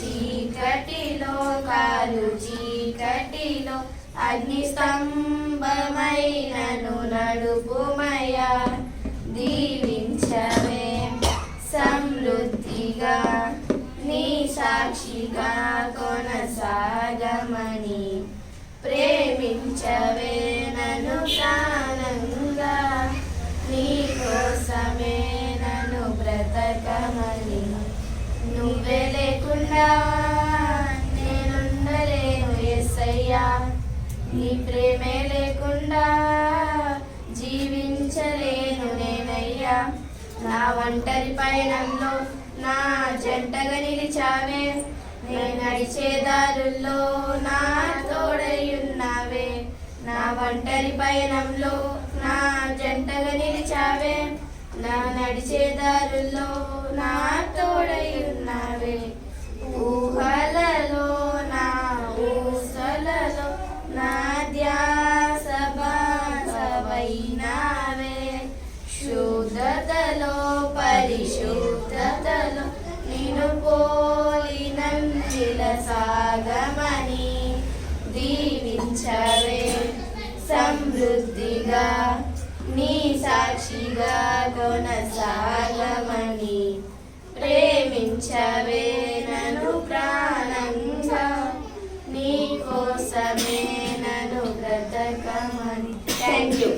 చీకటిలో కాలు చీకటిలో అగ్ని స్తంభమైనను నడుపుమయా. దీవించవే సమృద్ధిగా నీ సాక్షిగా కొనసాగమని. ప్రేమించవే నను ప్రాణంగా నీ కోసమే నను బ్రతకమని. నీ ప్రేమే లేకుండా జీవించలేను నేనయ్యా. నా ఒంటరి పయనంలో నా జంటగా నిలిచావే. నేను నడిచే దారుల్లో నా తోడయున్నావే నా ఒంటరి పయనంలో నా జంటగా నిలిచావే. నా నడిచే దారుల్లో నా పరిశుద్ధతలో నిను పోలినందిల సాగమని దీవించవే. సమృద్ధిగా నీ సాక్షిగా కొనసాగమని ప్రేమించవే నన్ను ప్రాణంగా. నీ కోసమే నన్ను బ్రతకమని. Thank you